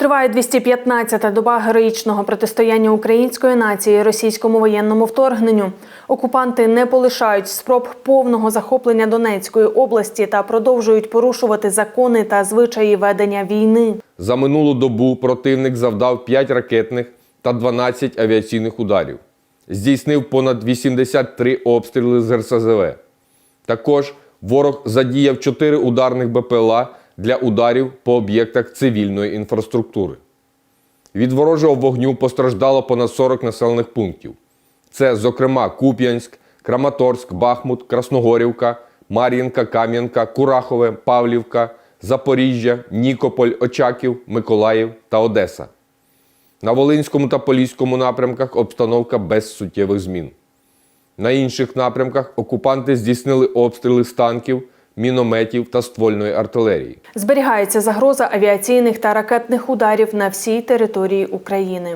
Триває 215-та доба героїчного протистояння української нації російському воєнному вторгненню. Окупанти не полишають спроб повного захоплення Донецької області та продовжують порушувати закони та звичаї ведення війни. За минулу добу противник завдав 5 ракетних та 12 авіаційних ударів. Здійснив понад 83 обстріли з РСЗВ. Також ворог задіяв 4 ударних БПЛА для ударів по об'єктах цивільної інфраструктури. Від ворожого вогню постраждало понад 40 населених пунктів. Це, зокрема, Куп'янськ, Краматорськ, Бахмут, Красногорівка, Мар'їнка, Кам'янка, Курахове, Павлівка, Запоріжжя, Нікополь, Очаків, Миколаїв та Одеса. На Волинському та Поліському напрямках обстановка без суттєвих змін. На інших напрямках окупанти здійснили обстріли з танків, мінометів та ствольної артилерії. Зберігається загроза авіаційних та ракетних ударів на всій території України.